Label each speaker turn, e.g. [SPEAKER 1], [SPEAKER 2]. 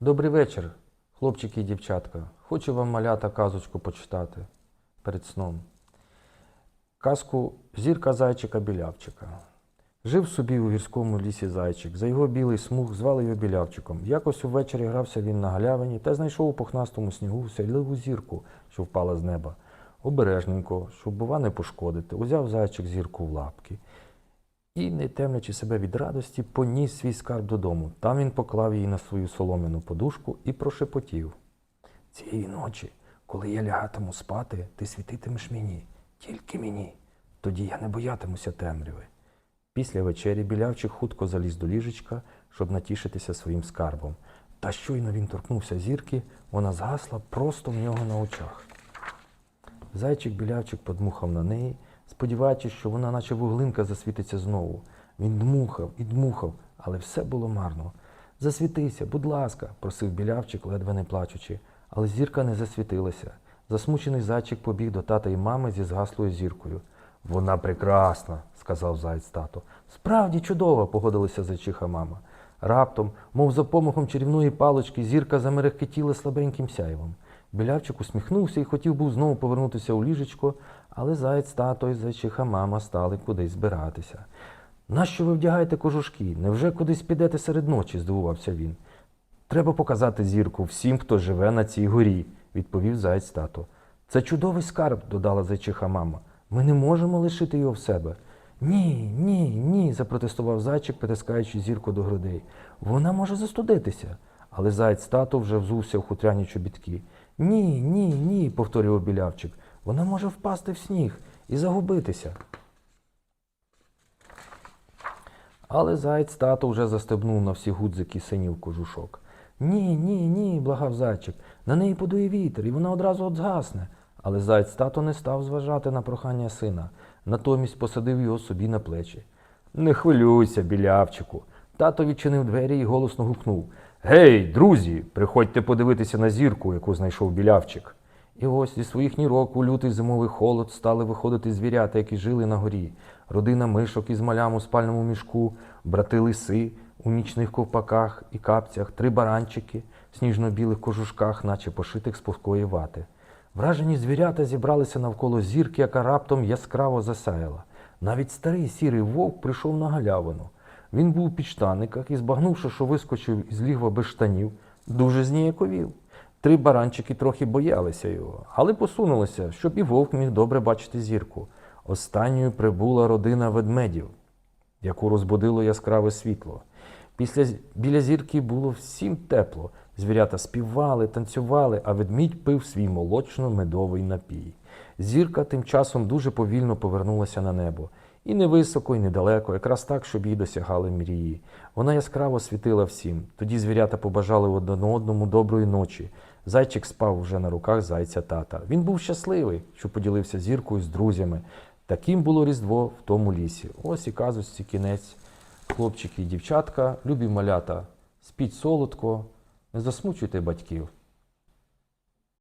[SPEAKER 1] Добрий вечір, хлопчики і дівчатка. Хочу вам малята казочку почитати перед сном. Казку Зірка зайчика білявчика. Жив собі у гірському лісі зайчик. За його білий смуг звали його білявчиком. Якось увечері грався він на галявині та знайшов у пухнастому снігу сяйливу зірку, що впала з неба. Обережненько, щоб, бува, не пошкодити, узяв зайчик зірку в лапки і, не темлячи себе від радості, поніс свій скарб додому. Там він поклав її на свою соломену подушку і прошепотів. Цієї ночі, коли я лягатиму спати, ти світитимеш мені, тільки мені. Тоді я не боятимуся темряви. Після вечері білявчик хутко заліз до ліжечка, щоб натішитися своїм скарбом. Та щойно він торкнувся зірки, вона згасла просто в нього на очах. Зайчик білявчик подмухав на неї, сподіваючись, що вона, наче вуглинка, засвітиться знову. Він дмухав і дмухав, але все було марно. Засвітися, будь ласка, просив білявчик, ледве не плачучи, але зірка не засвітилася. Засмучений зайчик побіг до тата і мами зі згаслою зіркою. Вона прекрасна, сказав заєць тато. Справді чудова, погодилася зайчиха мама. Раптом, мов за помахом чарівної палочки, зірка замерехкетіла слабеньким сяйвом. Білявчик усміхнувся і хотів був знову повернутися у ліжечко, але заєць тато і зайчиха мама стали кудись збиратися. Нащо ви вдягаєте кожушки? Невже кудись підете серед ночі? здивувався він. Треба показати зірку всім, хто живе на цій горі, відповів заєць тато. Це чудовий скарб, додала зайчиха мама. Ми не можемо лишити його в себе. Ні, ні, ні, запротестував зайчик, притискаючи зірку до грудей. Вона може застудитися. Але заєць тато вже взувся в хутряні чобітки. Ні, ні, ні, повторював білявчик. Вона може впасти в сніг і загубитися. Але заєць тато вже застебнув на всі гудзики синів кожушок. Ні, ні, ні, благав зайчик. На неї подує вітер, і вона одразу от згасне. Але заєць тато не став зважати на прохання сина, натомість посадив його собі на плечі. Не хвилюйся, білявчику. Тато відчинив двері і голосно гукнув Гей, друзі, приходьте подивитися на зірку, яку знайшов білявчик. І ось зі своїх нірок у лютий зимовий холод стали виходити звірята, які жили на горі. Родина мишок із малям у спальному мішку, брати лиси у нічних ковпаках і капцях, три баранчики в сніжно-білих кожушках, наче пошитих з пухкої вати. Вражені звірята зібралися навколо зірки, яка раптом яскраво засяяла. Навіть старий сірий вовк прийшов на галявину. Він був у підштаниках і, збагнувши, що вискочив із лігва без штанів, дуже зніяковів. Три баранчики трохи боялися його, але посунулися, щоб і вовк міг добре бачити зірку. Останньою прибула родина ведмедів, яку розбудило яскраве світло. Після біля зірки було всім тепло. Звірята співали, танцювали, а ведмідь пив свій молочно-медовий напій. Зірка тим часом дуже повільно повернулася на небо. І не високо, і недалеко, якраз так, щоб їй досягали мрії. Вона яскраво світила всім. Тоді звірята побажали один одному доброї ночі. Зайчик спав вже на руках зайця тата. Він був щасливий, що поділився зіркою з друзями. Таким було Різдво в тому лісі. Ось і казочці кінець. Хлопчики і дівчатка, любі малята, спіть солодко, не засмучуйте батьків.